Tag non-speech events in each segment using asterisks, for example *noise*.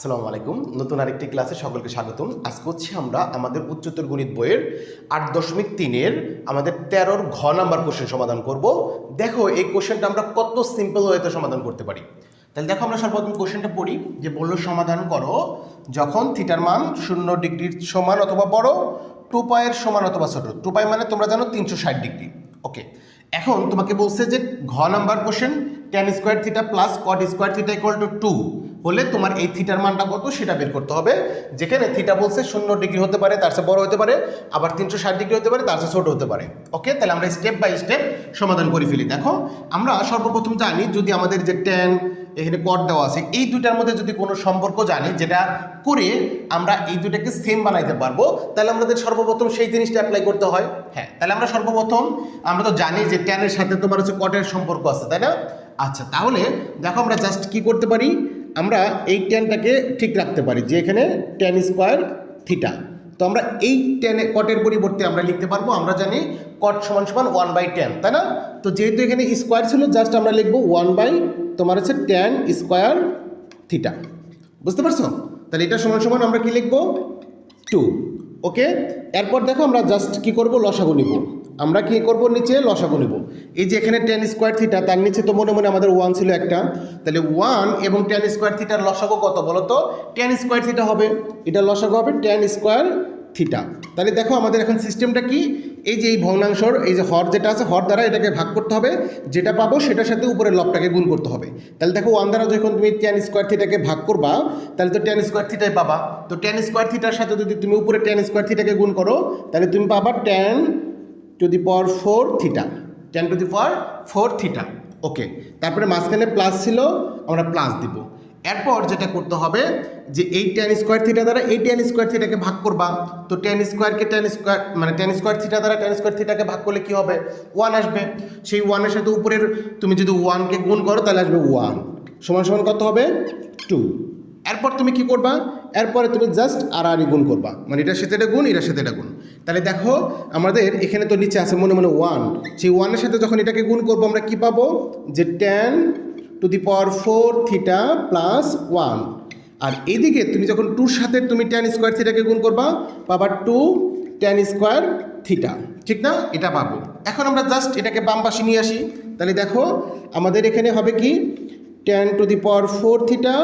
আসসালামু আলাইকুম। নতুন আরেকটি ক্লাসে সকলকে স্বাগতম। আজকে হচ্ছে আমরা আমাদের উচ্চতর গণিত বইয়ের আট দশমিক তিনের আমাদের তেরোর ঘ নাম্বার কোশ্চেন সমাধান করব। দেখো, এই কোশ্চেনটা আমরা কত সিম্পল ওয়েতে সমাধান করতে পারি। তাহলে দেখো আমরা সর্বপ্রথম কোশ্চেনটা পড়ি, যে বলল সমাধান করো, যখন থিটার মান শূন্য ডিগ্রির সমান অথবা বড়, টু পায়ের সমান অথবা ছোট। টু পাই মানে তোমরা জানো তিনশো ষাট ডিগ্রি। ওকে এখন তোমাকে বলছে যে ঘ number question tan square theta plus cot square theta equal to two হলে তোমার এই থিটার মানটা কত সেটা বের করতে হবে। যেখানে থিটা বলছে শূন্য ডিগ্রি হতে পারে, তার চেয়ে বড় হতে পারে, আবার তিনশো ষাট ডিগ্রি হতে পারে, তার চেয়ে ছোট হতে পারে। ওকে তাহলে আমরা স্টেপ বাই স্টেপ সমাধান করে ফেলি। দেখো, আমরা সর্বপ্রথম জানি যদি আমাদের যে টেন এখানে কট দেওয়া আছে, এই দুইটার মধ্যে যদি কোনো সম্পর্ক জানি, যেটা করে আমরা এই দুটাকে সেম বানাইতে পারব, তাহলে আমাদের সর্বপ্রথম সেই জিনিসটা অ্যাপ্লাই করতে হয়। হ্যাঁ তাহলে আমরা সর্বপ্রথম, আমরা তো জানি যে ট্যানের সাথে তোমার হচ্ছে কটের সম্পর্ক আছে, তাই না? আচ্ছা তাহলে দেখো আমরা জাস্ট কি করতে পারি? আমরা এই ট্যানটাকে ঠিক রাখতে পারি, যে এখানে ট্যান স্কোয়ার থিটা তো আমরা এই টেনে কটের পরিবর্তে আমরা লিখতে পারব, আমরা জানি কট সমান সমান ওয়ান বাই টেন তাই না? তো যেহেতু এখানে স্কোয়ার ছিল জাস্ট আমরা লিখব ওয়ান বাই তোমার হচ্ছে ট্যান স্কোয়ার থিটা বুঝতে পারছ? তাহলে এটা সমান সমান আমরা কি লিখব? টু ওকে এরপর দেখো আমরা জাস্ট কি করব? লসাগু নিব। আমরা কি করব নিচে? লসাগু নিব। এই যে এখানে টেন স্কোয়ার থিটা তার নিচে তো মনে মনে আমাদের ওয়ান ছিল একটা। তাহলে ওয়ান এবং টেন স্কোয়ার থিটার লসাগু কত বলো তো টেন স্কোয়ার থিটা হবে। এটা লসাগু হবে টেন স্কোয়ার থিটা তাহলে দেখো আমাদের এখন সিস্টেমটা কি? এই যে এই ভগ্নাংশর, এই যে হর যেটা আছে, হর দ্বারা এটাকে ভাগ করতে হবে। যেটা পাবো সেটার সাথে উপরে লবটাকে গুণ করতে হবে। তাহলে দেখো ওয়ান দ্বারা যখন তুমি টেন স্কোয়ার থিটাকে ভাগ করবা, তাহলে তো টেন স্কোয়ার থিটাই পাবা। তো টেন স্কোয়ার থিটার সাথে যদি তুমি উপরে টেন স্কোয়ার থিটাকে গুণ করো, তাহলে তুমি পাবা tan to the power four theta, tan to the power four theta. Okay, তারপরে মাঝখানে প্লাস ছিল, আমরা প্লাস দিব। এরপর যেটা করতে হবে যে এই টেন স্কোয়ার থিটা দ্বারা এই টেন স্কোয়ার থিটাকে ভাগ করবা। তো টেন স্কোয়ারকে টেন স্কোয়ার মানে টেন স্কোয়ার থিটা দ্বারা টেন স্কোয়ার থিটাকে ভাগ করলে কি হবে? ওয়ান আসবে। সেই ওয়ানের সাথে উপরের তুমি যদি ওয়ানকে গুণ করো, তাহলে আসবে ওয়ান সমান সমান কত হবে? টু এরপর তুমি কি করবা? এরপরে তুমি জাস্ট আর আর গুণ করবা। মানে এটার সাথে এটা গুণ, এটার সাথে এটা গুণ। তাহলে দেখো, আমাদের এখানে তো নিচে আছে মনে মনে ওয়ান সেই ওয়ানের সাথে যখন এটাকে গুণ করব, আমরা কি পাবো? যে tan to the power four theta plus one আর এদিকে তুমি যখন টুর সাথে তুমি টেন স্কোয়ার থিটাকে গুণ করবা, পাবা টু টেন স্কোয়ার থিটা ঠিক না? এটা পাবো। এখন আমরা জাস্ট এটাকে বাম পাশে নিয়ে আসি। তাহলে দেখো, আমাদের এখানে হবে কি? Tan to the power four theta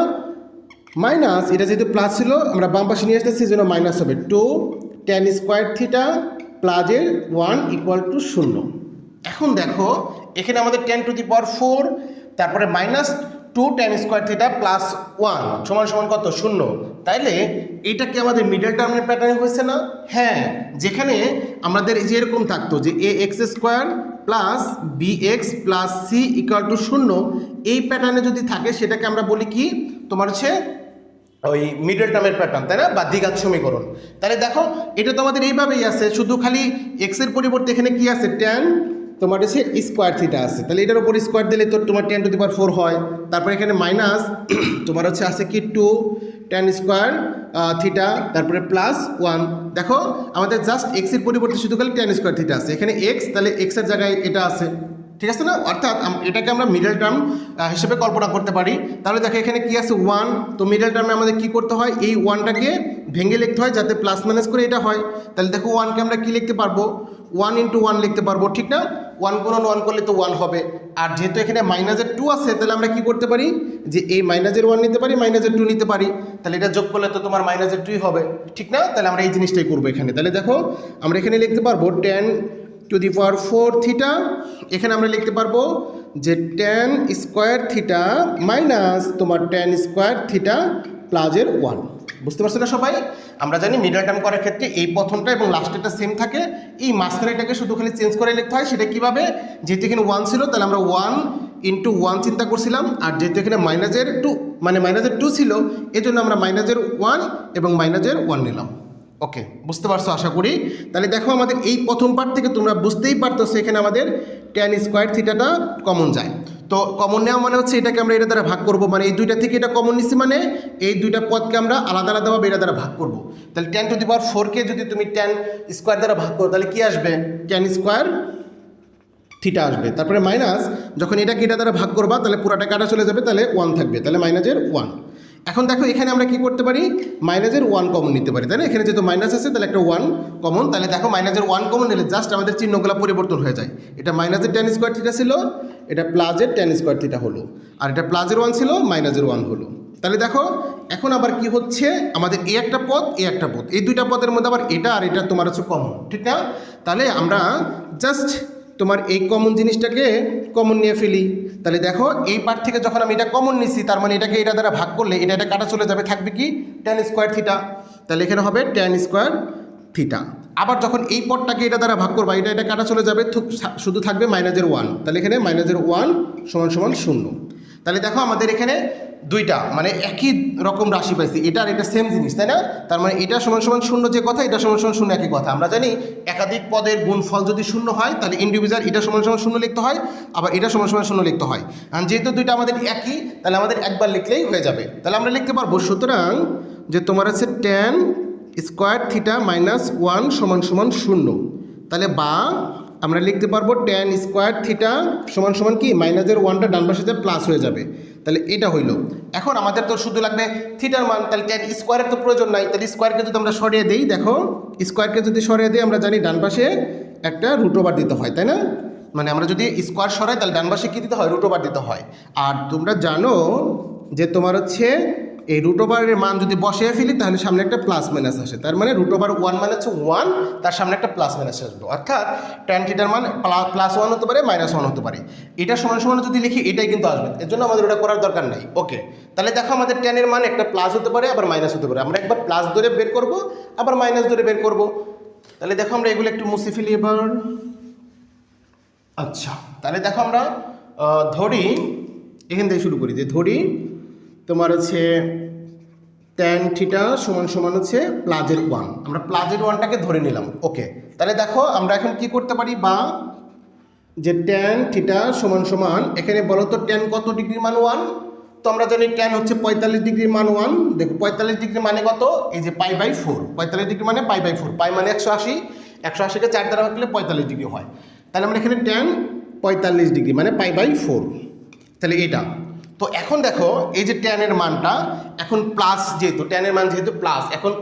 minus, এটা যেহেতু প্লাস ছিল, আমরা বাম পাশে নিয়ে আসতেছি জন্য মাইনাস হবে টু টেন স্কোয়ার থিটা প্লাজের ওয়ান ইকুয়াল টু শূন্য। এখন দেখো, এখানে আমাদের tan to the power four তারপরে minus two tan square theta plus one সমান সমান কত? শূন্য। তাইলে, এটা কি আমাদের মিডল টার্মের প্যাটার্নে হয়েছে না? হ্যাঁ যেখানে আমাদের এই যে এরকম থাকতো যে A x square plus B x plus C equal to শূন্য, এই প্যাটার্নে যদি থাকে, সেটাকে আমরা বলি কি? তোমার হচ্ছে ওই মিডল টার্মের প্যাটার্ন তাই না? বা দ্বিঘাত সমীকরণ। তাহলে দেখো, এটা তো আমাদের এইভাবেই আছে, শুধু খালি এক্সের পরিবর্তে এখানে কি আছে? টেন তোমার হচ্ছে স্কোয়ার থিটা আছে। তাহলে এটার উপর স্কোয়ার দিলে তো তোমার tan to the power four হয়। তারপর এখানে মাইনাস *clears throat* তোমার হচ্ছে আছে কি? টু টেন স্কোয়ার থিটা তারপরে প্লাস ওয়ান দেখো, আমাদের জাস্ট এক্সের পরিবর্তে শুধু খালি টেন স্কোয়ার থিটা আছে। এখানে এক্স তাহলে এক্সের জায়গায় এটা আছে। ঠিক আছে না? অর্থাৎ এটাকে আমরা মিডল টার্ম হিসেবে কল্পনা করতে পারি। তাহলে দেখো এখানে কি আছে? ওয়ান তো মিডল টার্মে আমাদের কি করতে হয়? এই ওয়ানটাকে ভেঙে লিখতে হয় যাতে প্লাস মাইনাস করে এটা হয়। তাহলে দেখো ওয়ানকে আমরা কি লিখতে পারব? ওয়ান ইন্টু ওয়ান লিখতে পারব, ঠিক না? ওয়ান কোনো ওয়ান করলে তো ওয়ান হবে। আর যেহেতু এখানে মাইনাসের টু আছে, তাহলে আমরা কি করতে পারি? যে এই মাইনাসের ওয়ান নিতে পারি মাইনাসের টু নিতে পারি। তাহলে এটা যোগ করলে তো তোমার মাইনাসের টুই হবে। ঠিক না? তাহলে আমরা এই জিনিসটাই করব এখানে। তাহলে দেখো, আমরা এখানে লিখতে পারব tan to the power four theta এখানে আমরা লিখতে পারব যে টেন স্কোয়ার থিটা মাইনাস তোমার টেন স্কোয়ার থিটা প্লাজের ওয়ান বুঝতে পারছ না সবাই? আমরা জানি মিডল টার্ম করার ক্ষেত্রে এই প্রথমটা এবং লাস্টেরটা সেম থাকে। এই মাঝখানেটাকে শুধু খালি চেঞ্জ করে লিখতে হয়, সেটা কীভাবে? যেহেতু এখানে ওয়ান ছিল, তাহলে আমরা ওয়ান ইন্টু ওয়ান চিন্তা করছিলাম, আর যেহেতু এখানে মাইনাসের টু মানে মাইনাসের টু ছিল এই জন্য আমরা মাইনাসের ওয়ান এবং মাইনাসের ওয়ান নিলাম। ওকে বুঝতে পারছ আশা করি? তাহলে দেখো আমাদের এই প্রথম পার্ট থেকে তোমরা বুঝতেই পারতেছো এখানে আমাদের টেন স্কোয়ার থিটাটা কমন যায়। তো কমন নেওয়া মানে হচ্ছে এটাকে আমরা এটা দ্বারা ভাগ করব মানে এই দুইটা থেকে এটা কমন নিচ্ছি মানে এই দুইটা পদকে আমরা আলাদা আলাদাভাবে এটা দ্বারা ভাগ করব। তাহলে টেন টু দি পাওয়ার ফোরকে যদি তুমি টেন স্কোয়ার দ্বারা ভাগ করো, তাহলে কি আসবে? টেন স্কোয়ার থিটা আসবে। তারপরে মাইনাস যখন এটাকে এটা দ্বারা ভাগ করবা, তাহলে পুরাটা কাটা চলে যাবে, তাহলে ওয়ান থাকবে। তাহলে মাইনাসের ওয়ান এখন দেখো, এখানে আমরা কি করতে পারি? মাইনাসের ওয়ান কমন নিতে পারি, তাই না? এখানে যেহেতু মাইনাস আছে, তাহলে একটা ওয়ান কমন তাহলে দেখো মাইনাসের ওয়ান কমন নিলে জাস্ট আমাদের চিহ্নগুলো পরিবর্তন হয়ে যায়। এটা মাইনাসের টেন স্কোয়ার থিটা ছিল, এটা প্লাজের টেন স্কোয়ার থিটা হলো। আর এটা প্লাজের ওয়ান ছিল মাইনাসের ওয়ান হলো। তাহলে দেখো, এখন আবার কি হচ্ছে? আমাদের এ একটা পদ, এ একটা পদ। এই দুইটা পদের মধ্যে আবার এটা আর এটা তোমার হচ্ছে কমন ঠিক না? তাহলে আমরা জাস্ট তোমার এই কমন জিনিসটাকে কমন নিয়ে ফেলি। তাহলে দেখো, এই পার্ট থেকে যখন আমি এটা কমন নিচ্ছি তার মানে এটাকে এটা দ্বারা ভাগ করলে এটা এটা কাটা চলে যাবে, থাকবে কি? টেন স্কোয়ার থিটা তাহলে এখানে হবে টেন স্কোয়ার থিটা আবার যখন এই পদটাকে এটা দ্বারা ভাগ করবা, এটা এটা কাটা চলে যাবে শুধু থাকবে মাইনাসের ওয়ান তাহলে এখানে মাইনাসের ওয়ান সমান সমান শূন্য। তাহলে দেখো আমাদের এখানে দুইটা মানে একই রকম রাশি পাইছি, এটা এটা সেম জিনিস, তাই না? তার মানে এটা সমান সমান শূন্য যে কথা, এটা সমান সমান শূন্য একই কথা। আমরা জানি একাধিক পদের গুণফল যদি শূন্য হয়, তাহলে ইন্ডিভিজুয়াল এটা সমান সমান শূন্য লিখতে হয়, আবার এটা সমান সমান শূন্য লিখতে হয়। আর যেহেতু দুইটা আমাদের একই, তাহলে আমাদের একবার লিখলেই হয়ে যাবে। তাহলে আমরা লিখতে পারব, সুতরাং যে তোমার আছে tan square theta minus one সমান সমান শূন্য। তাহলে বা আমরা লিখতে পারব টেন স্কোয়ার থিটা সমান সমান কি? মাইনাসের ওয়ানটা ডান পাশে প্লাস হয়ে যাবে। তাহলে এটা হইল। এখন আমাদের তো শুধু লাগবে থিটার মান তাহলে ট্যান স্কোয়ারের তো প্রয়োজন নাই। তাহলে স্কোয়ারকে যদি আমরা সরিয়ে দিই, দেখো স্কোয়ারকে যদি সরিয়ে দিই, আমরা জানি ডান পাশে একটা রুট ওভার দিতে হয়, তাই না? মানে আমরা যদি স্কোয়ার সরাই, তাহলে ডান পাশে কী দিতে হয়? রুট ওভার দিতে হয়। আর তোমরা জানো যে তোমার হচ্ছে এই রুট ওভারের মান যদি বসিয়ে ফেলি, তাহলে সামনে একটা প্লাস মাইনাস আসে। তার মানে রুট ওভার ওয়ান মানে হচ্ছে ওয়ান তার সামনে একটা প্লাস মাইনাস আসবে। অর্থাৎ ট্যান থিটার মান প্লাস ওয়ান হতে পারে মাইনাস ওয়ান হতে পারে। এটা সমান সমান যদি লিখি, এটাই কিন্তু আসবে। এর জন্য আমাদের ওটা করার দরকার নাই। ওকে তাহলে দেখো আমাদের ট্যানের মান একটা প্লাস হতে পারে, আবার মাইনাস হতে পারে। আমরা একবার প্লাস ধরে বের করব, আবার মাইনাস ধরে বের করব। তাহলে দেখো আমরা এগুলো একটু মুছে ফেলি এবার। আচ্ছা। তাহলে দেখো আমরা ধরি, এখান থেকে শুরু করি যে ধরি তোমার হচ্ছে ট্যান থিটা সমান সমান হচ্ছে প্লাজের ওয়ান আমরা প্লাজের ওয়ানটাকে ধরে নিলাম ওকে তাহলে দেখো আমরা এখন কি করতে পারি বা যে ট্যান থিটা সমান সমান, এখানে বলো তো ট্যান কত ডিগ্রি মান ওয়ান তো আমরা জানি ট্যান হচ্ছে পঁয়তাল্লিশ ডিগ্রি মান ওয়ান দেখো পঁয়তাল্লিশ ডিগ্রি মানে কত? এই যে পাই বাই ফোর পঁয়তাল্লিশ ডিগ্রি মানে পাই বাই ফোর পাই মানে একশো আশি। একশো আশিকে চার দ্বারা ভাগলে পঁয়তাল্লিশ ডিগ্রি হয়। তাহলে আমরা এখানে ট্যান পঁয়তাল্লিশ ডিগ্রি মানে পাই বাই ফোর তাহলে এটা তো এখন দেখো, এই যে ট্যানের মানটা, এখন প্লাস যেহেতু ট্যানের মান যেহেতু প্লাস এখন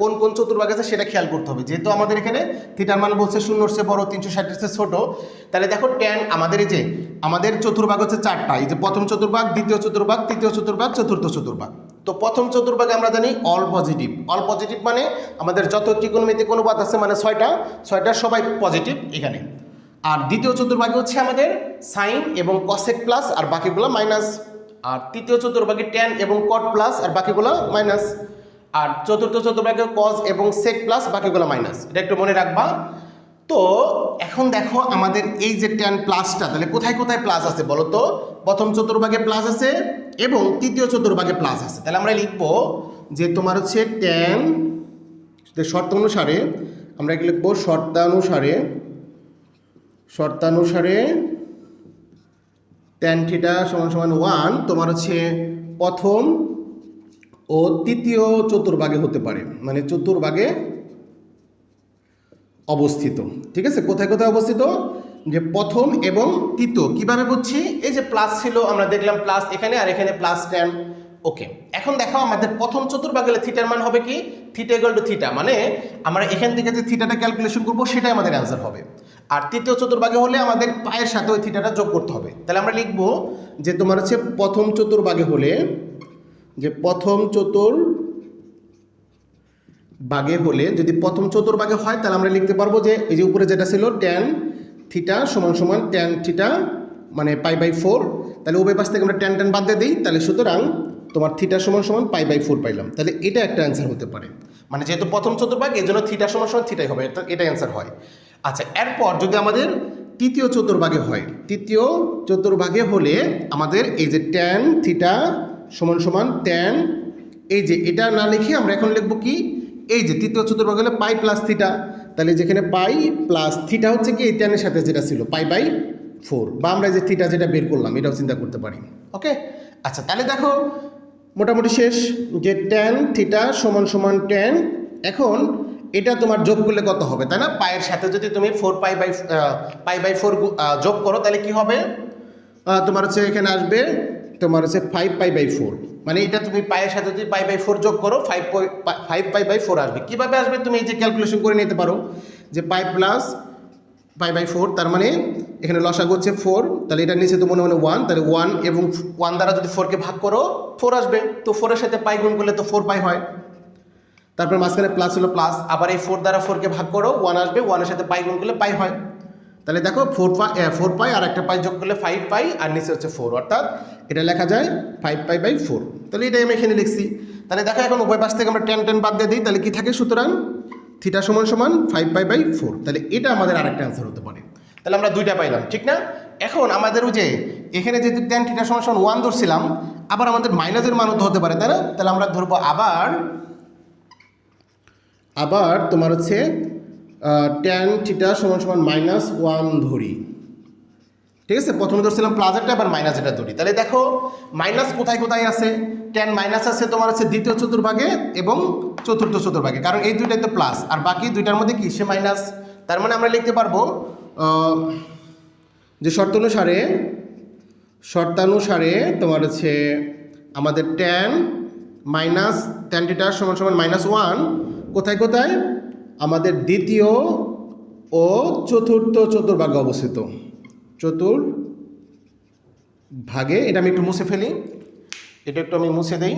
কোন কোন চতুর্ভাগ আছে সেটা খেয়াল করতে হবে। যেহেতু আমাদের এখানে থিটার মান বলছে শূন্যর চেয়ে বড়, তিনশো ষাটের চেয়ে ছোটো, তাহলে দেখো ট্যান আমাদের এই যে, আমাদের চতুর্ভাগ হচ্ছে চারটা, এই যে প্রথম চতুর্ভাগ, দ্বিতীয় চতুর্ভাগ, তৃতীয় চতুর্ভাগ, চতুর্থ চতুর্ভাগ। তো প্রথম চতুর্ভাগে আমরা জানি অল পজিটিভ অল পজিটিভ মানে আমাদের যত ত্রিকোণমিতিক অনুপাত আছে মানে ছয়টা ছয়টা সবাই পজিটিভ এখানে। আর দ্বিতীয় চতুর্ভাগে হচ্ছে আমাদের সাইন এবং কসেক প্লাস আর বাকিগুলো মাইনাস আর তৃতীয় চতুর্ভাগে ট্যান এবং কট প্লাস আর বাকিগুলো মাইনাস আর চতুর্থ চতুর্ভাগে কজ এবং সেক প্লাস বাকিগুলো মাইনাস এটা একটু মনে রাখবা। তো এখন দেখো আমাদের এই যে ট্যান প্লাসটা তাহলে কোথায় কোথায় প্লাস আছে বলো তো? প্রথম চতুর্ভাগে প্লাস আছে এবং তৃতীয় চতুর্ভাগে প্লাস আছে। তাহলে আমরা লিখব যে তোমার হচ্ছে ট্যান শর্ত অনুসারে আমরা লিখব? শর্তানুসারে শর্তানুসারে ট্যান থিটা সমান সমান ওয়ান তোমার হচ্ছে প্রথম ও তৃতীয় চতুর্ভাগে হতে পারে। মানে চতুর্ভাগে অবস্থিত। ঠিক আছে? কোথায় কোথায় অবস্থিত? যে প্রথম এবং তৃতীয়। কীভাবে বুঝছি? এই যে প্লাস ছিল, আমরা দেখলাম প্লাস এখানে আর এখানে প্লাস টেন ওকে এখন দেখো আমাদের প্রথম চতুর্ভাগে হলে থিটার মান হবে কি? থিটা ইকুয়াল টু থিটা মানে আমরা এখান থেকে যে থিটাটা ক্যালকুলেশন করব, সেটাই আমাদের অ্যান্সার হবে। আর তৃতীয় চতুর্ভাগে হলে আমাদের পায়ের সাথে ওই থিটাটা যোগ করতে হবে। তাহলে আমরা লিখব যে তোমার হচ্ছে প্রথম চতুর্ভাগে হলে, যে প্রথম চতুর বাগে হলে যদি প্রথম চতুর্ভাগে হয়, তাহলে আমরা লিখতে পারব যে এই যে উপরে যেটা ছিল ট্যান থিটা সমান সমান ট্যান থিটা মানে পাই বাই ফোর তাহলে উভয় পাশ থেকে আমরা ট্যান ট্যান বাদ দিয়ে দিই, তাহলে সুতরাং তোমার থিটা সমান সমান পাই বাই ফোর পাইলাম। তাহলে এটা একটা অ্যান্সার হতে পারে। মানে যেহেতু প্রথম চতুর্ভাগ এই জন্য থিটা সমান সমান থিটাই হবে, এটা এটা অ্যান্সার হয়। আচ্ছা এরপর যদি আমাদের তৃতীয় চতুর্ভাগে হয়, তৃতীয় চতুর্ভাগে হলে আমাদের এই যে ট্যান থিটা সমান সমান ট্যান এই যে এটা না লিখে আমরা এখন লিখব কি? এই যে তৃতীয় চতুর্ভাগ হলে পাই প্লাস থিটা তাহলে যেখানে পাই প্লাস থিটা হচ্ছে কি? এই ট্যানের সাথে যেটা ছিল পাই বাই ফোর বা আমরা যে থিটা যেটা বের করলাম, এটাও চিন্তা করতে পারি। ওকে আচ্ছা তাহলে দেখো, মোটামুটি শেষ, যে ট্যান থিটা সমান সমান ট্যান এখন এটা তোমার যোগ করলে কত হবে, তাই না? পায়ের সাথে যদি তুমি four pi by pi by four যোগ করো, তাহলে কি হবে? তোমার হচ্ছে এখানে আসবে, তোমার হচ্ছে ফাইভ পাই বাই ফোর মানে এটা তুমি পায়ের সাথে যদি পাই বাই ফোর যোগ করো five five pi by four আসবে। কীভাবে আসবে? তুমি এই যে ক্যালকুলেশন করে নিতে পারো, যে pi plus pi by four তার মানে এখানে লসাগু হচ্ছে ফোর তাহলে এটার নিচে তো মনে মনে ওয়ান তাহলে ওয়ান এবং ওয়ান দ্বারা যদি ফোরকে ভাগ করো ফোর আসবে। তো ফোরের সাথে পাই গুণ করলে তো ফোর পাই হয়। তারপর মাঝখানে প্লাস হলো প্লাস আবার এই ফোর দ্বারা ফোরকে ভাগ করো ওয়ান আসবে ওয়ানের সাথে পাই গুণ করলে পাই হয়। তাহলে দেখো ফোর পাই ফোর পাই আর একটা পাই যোগ করলে ফাইভ পাই আর নিচে হচ্ছে ফোর অর্থাৎ এটা লেখা যায় ফাইভ পাই বাই ফোর তাহলে এটাই আমি এখানে লিখছি। তাহলে দেখো এখন উভয় পাশ থেকে আমরা টেন টেন বাদ দিয়ে দিই, তাহলে কি থাকে? সুতরাং থিটা সমান সমান ফাইভ পাই বাই ফোর তাহলে এটা আমাদের আরেকটা অ্যান্সার হতে পারে। তাহলে আমরা দুইটা পাইলাম, ঠিক না? এখন আমাদের ওই যে, এখানে যেহেতু টেন থিটা সমান সমান ওয়ান ধরছিলাম, আবার আমাদের মাইনাসের মানও তো হতে পারে, তাই না? তাহলে আমরা ধরবো আবার আবার তোমার হচ্ছে টেন থিটা সমান সমান মাইনাস ওয়ান ধরি। ঠিক আছে? প্রথমে ধরছিলাম প্লাজারটা আবার মাইনাস এটা ধরি। তাহলে দেখো মাইনাস কোথায় কোথায় আছে? টেন মাইনাস আছে তোমার আছে দ্বিতীয় চতুর্ভাগে এবং চতুর্থ চতুর্ভাগে। কারণ এই দুইটাই তো প্লাস আর বাকি দুইটার মধ্যে কি? সে মাইনাস তার মানে আমরা লিখতে পারব যে শর্তানুসারে শর্তানুসারে তোমার হচ্ছে আমাদের টেন মাইনাস টেন টিটার সমান সমান মাইনাস ওয়ান কোথায় কোথায়? আমাদের দ্বিতীয় ও চতুর্থ চতুর্ভাগে অবস্থিত। চতুর ভাগে এটা আমি একটু মুছে ফেলি। এটা একটু আমি মুছে দেই।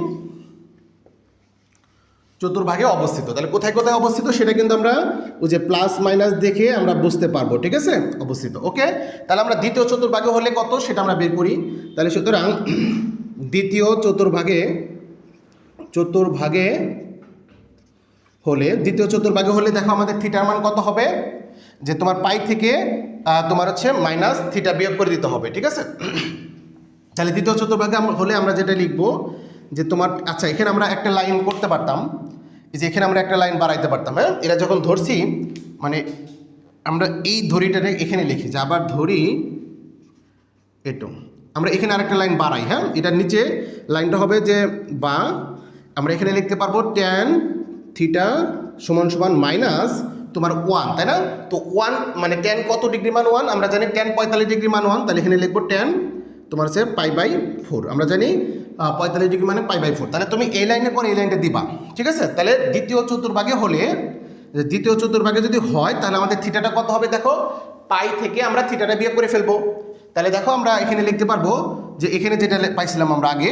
চতুর্ভাগে অবস্থিত। তাহলে কোথায় কোথায় অবস্থিত সেটা কিন্তু আমরা ওই যে প্লাস মাইনাস দেখে আমরা বুঝতে পারব, ঠিক আছে? অবস্থিত। ওকে? তাহলে আমরা দ্বিতীয় চতুর্ভাগে হলে কত সেটা আমরা বের করি? তাহলে সুতরাং দ্বিতীয় চতুর্ভাগে চতুর্ভাগে হলে, দ্বিতীয় চতুর্ভাগে হলে দেখো আমাদের থিটার মান কত হবে? যে তোমার পাই থেকে তোমার হচ্ছে মাইনাস থিটা বিয়োগ করে দিতে হবে, ঠিক আছে? *clears throat* তাহলে দ্বিতীয় চতুর্ভাগে হলে আমরা যেটা লিখব, যে তোমার আচ্ছা এখানে আমরা একটা লাইন করতে পারতাম যে এখানে আমরা একটা লাইন বাড়াইতে পারতাম হ্যাঁ? এরা যখন ধরছি মানে আমরা এই ধরিটারে এখানে লিখি, যে আবার ধরি, এটো, আমরা এখানে আরেকটা লাইন বাড়াই হ্যাঁ? এটার নিচে লাইনটা হবে যে বা, আমরা এখানে লিখতে পারব ট্যান থিটা সমান সমান মাইনাস তোমার ওয়ান তাই না? তো ওয়ান মানে ট্যান কত ডিগ্রি মান ওয়ান আমরা জানি ট্যান পঁয়তাল্লিশ ডিগ্রি মান ওয়ান তাহলে এখানে লিখব ট্যান তোমার হচ্ছে পাই বাই ফোর আমরা জানি পঁয়তাল্লিশ ডিগ্রি মানে পাই বাই ফোর তাহলে তুমি এই লাইনের পর এই লাইনটা দিবা, ঠিক আছে? তাহলে দ্বিতীয় চতুর্ভাগে হলে দ্বিতীয় চতুর্ভাগে যদি হয়, তাহলে আমাদের থিটাটা কত হবে দেখো? পাই থেকে আমরা থিটাটা বিয়ে করে ফেলব। তাহলে দেখো আমরা এখানে লিখতে পারব যে এখানে যেটা পাইছিলাম আমরা আগে,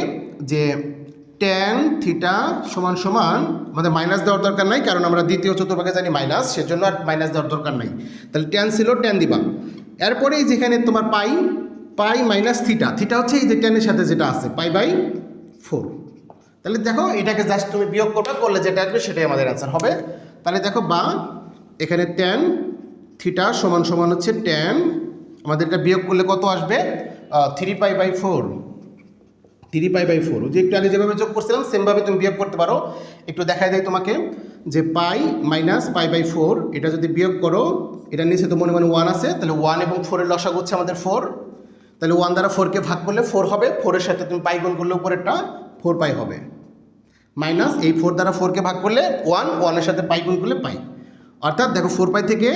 যে ট্যান থিটা সমান সমান আমাদের মাইনাস দেওয়ার দরকার নাই, কারণ আমরা দ্বিতীয় চতুর্ভাগে জানি মাইনাস সেজন্য আর মাইনাস দেওয়ার দরকার নাই। তাহলে ট্যান ছিল ট্যান দিবা। এরপরেই যেখানে তোমার pi pi minus theta theta হচ্ছে এই যে ট্যানের সাথে যেটা আছে পাই বাই ফোর তাহলে দেখো, এটাকে জাস্ট তুমি বিয়োগ করবে, করলে যেটা আসবে সেটাই আমাদের অ্যান্সার হবে। তাহলে দেখো বা, এখানে ট্যান থিটা সমান সমান হচ্ছে ট্যান আমাদের এটা বিয়োগ করলে কত আসবে? Three pi by four three pi by four যে একটু আগে যেভাবে যোগ করছিলাম সেমভাবে তুমি বিয়োগ করতে পারো। একটু দেখাই দেয় তোমাকে যে pi minus pi by four এটা যদি বিয়োগ করো এটার নিচে তো মনে মনে ওয়ান আছে, তাহলে ওয়ান এবং ফোরের লসা হচ্ছে আমাদের ফোর তাহলে ওয়ান দ্বারা ফোরকে ভাগ করলে ফোর হবে ফোরের সাথে তুমি পাই গুণ করলে উপরেরটা ফোর পাই হবে। মাইনাস এই ফোর দ্বারা ফোরকে ভাগ করলে ওয়ান ওয়ানের সাথে পাই গুণ করলে পাই অর্থাৎ দেখো ফোর পাই থেকে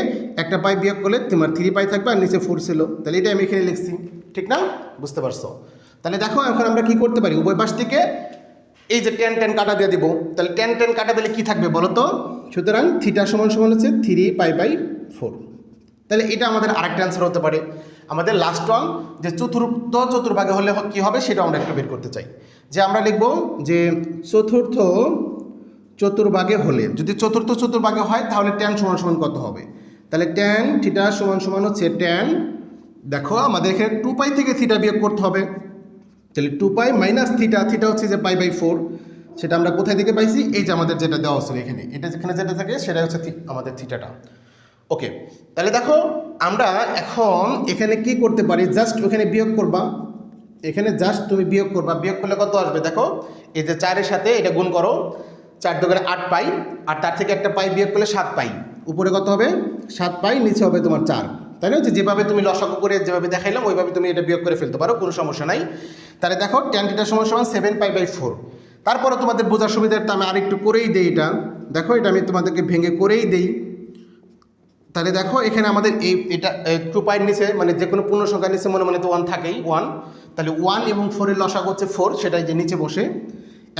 একটা পাই বিয়োগ করলে তোমার থ্রি পাই থাকবে আর নিচে ফোর ছিল। তাহলে এটা আমি এখানে লিখছি। ঠিক না? বুঝতে পারছ? তাহলে দেখো এখন আমরা কি করতে পারি? উভয় পাশ থেকে এই যে টেন টেন কাটা দিয়ে দিব। তাহলে টেন টেন কাটা দিলে কি থাকবে বলো তো? সুতরাং থিটা সমান সমান হচ্ছে থ্রি পাই বাই ফোর তাহলে এটা আমাদের আরেকটা অ্যান্সার হতে পারে। আমাদের লাস্ট ওয়ান যে চতুর্থ চতুর্ভাগে হলে কি হবে সেটা আমরা একটু বের করতে চাই। যে আমরা লিখব যে চতুর্থ চতুর্ভাগে হলে, যদি চতুর্থ চতুর্ভাগে হয়, তাহলে ট্যান সমান সমান কত হবে? তাহলে ট্যান থিটা সমান সমান হচ্ছে ট্যান দেখো, আমাদের এখানে টু পাই থেকে থিটা বিয়োগ করতে হবে। তাহলে two pi minus theta theta হচ্ছে যে পাই বাই ফোর সেটা আমরা কোথায় থেকে পাইছি? এই যে আমাদের যেটা দেওয়া ছিল এখানে। এটা যেখানে যেটা থাকে সেটা হচ্ছে আমাদের থিটাটা ওকে তাহলে দেখো, আমরা এখন এখানে কি করতে পারি? জাস্ট ওখানে বিয়োগ করবা। এখানে জাস্ট তুমি বিয়োগ করবা। বিয়োগ করলে কত আসবে? দেখো, এই যে চারের সাথে এটা গুণ করো। চার দোকানে আট পাই। আর তার থেকে একটা পাই বিয়োগ করলে সাত পাই। উপরে কত হবে? সাত পাই, নিচে হবে তোমার চার। তাই না? যেভাবে তুমি লসাগু করে যেভাবে দেখাইলাম, ওইভাবে তুমি এটা বিয়োগ করে ফেলতে পারো, কোনো সমস্যা নাই। তাহলে দেখো টেন টিটার সমান সমান সেভেন পাই বাই ফোর তারপরে তোমাদের বোঝার সুবিধার্থে আমি আরেকটু করেই দিই এটা। দেখো, এটা আমি তোমাদেরকে ভেঙে করেই দিই। তাহলে দেখো, এখানে আমাদের এই, এটা টু পায়ের নিচে মানে যে কোনো পূর্ণ সংখ্যার নিচে মনে মনে তো ওয়ান থাকেই ওয়ান তাহলে ওয়ান এবং ফোরের লসাগ হচ্ছে ফোর সেটাই যে নিচে বসে।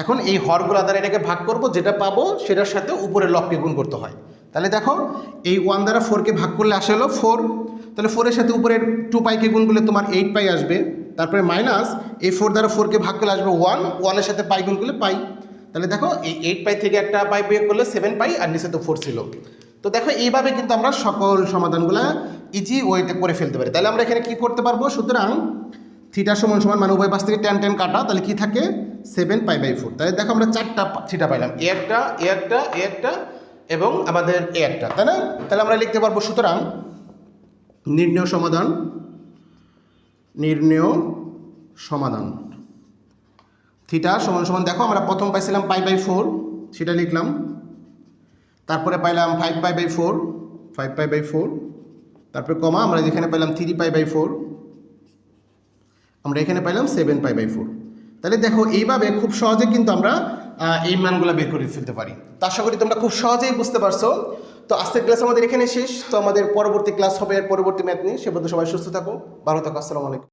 এখন এই হরগুলো দ্বারা এটাকে ভাগ করব, যেটা পাবো, সেটার সাথে উপরের লবকে গুণ করতে হয়। তাহলে দেখো, এই ওয়ান দ্বারা ফোরকে ভাগ করলে আসে হলো ফোর তাহলে ফোরের সাথে উপরের টু পাইকে গুণ করলে তোমার এইট পাই আসবে। তারপরে মাইনাস এই ফোর দ্বারা ফোরকে ভাগ করলে আসবে ওয়ান ওয়ানের সাথে পাই গুণ করলে পাই তাহলে দেখো, এই এইট পাই থেকে একটা পাই বিয়োগ করলে সেভেন পাই আর নিচে তো ফোর ছিল। তো দেখো, এইভাবে কিন্তু আমরা সকল সমাধানগুলো ইজি ওয়েতে করে ফেলতে পারি। তাহলে আমরা এখানে কি করতে পারব? সুতরাং থিটা সমান সমান মানে উভয় পাশ থেকে টেন টেন কাটা। তাহলে কি থাকে? সেভেন পাই বাই ফোর তাহলে দেখো, আমরা চারটা থিটা পাইলাম। এ একটা এ একটা এ একটা এবং আমাদের এ একটা, তাই না? তাহলে আমরা লিখতে পারব সুতরাং নির্ণয় সমাধান নির্ণয় সমাধান। থিটা সমান সমান, দেখো আমরা প্রথম পাইছিলাম পাই বাই ফোর সেটা লিখলাম। তারপরে পাইলাম five pi by four, five pi by four. তারপরে কমা, আমরা যেখানে পাইলাম থ্রি পাই বাই ফোর, আমরা এখানে পাইলাম সেভেন পাই বাই ফোর। তাহলে দেখো এইভাবে খুব সহজে কিন্তু আমরা এই মানগুলো বের করে ফেলতে পারি। তো আশা করি তোমরা খুব সহজেই বুঝতে পারছ। তো আজকের ক্লাস আমাদের এখানে শেষ। তো আমাদের পরবর্তী ক্লাস হবে এর পরবর্তী ম্যাথ নিয়ে। সে পর্যন্ত সবাই সুস্থ থাকো, ভালো থাকো, আসসালামু আলাইকুম।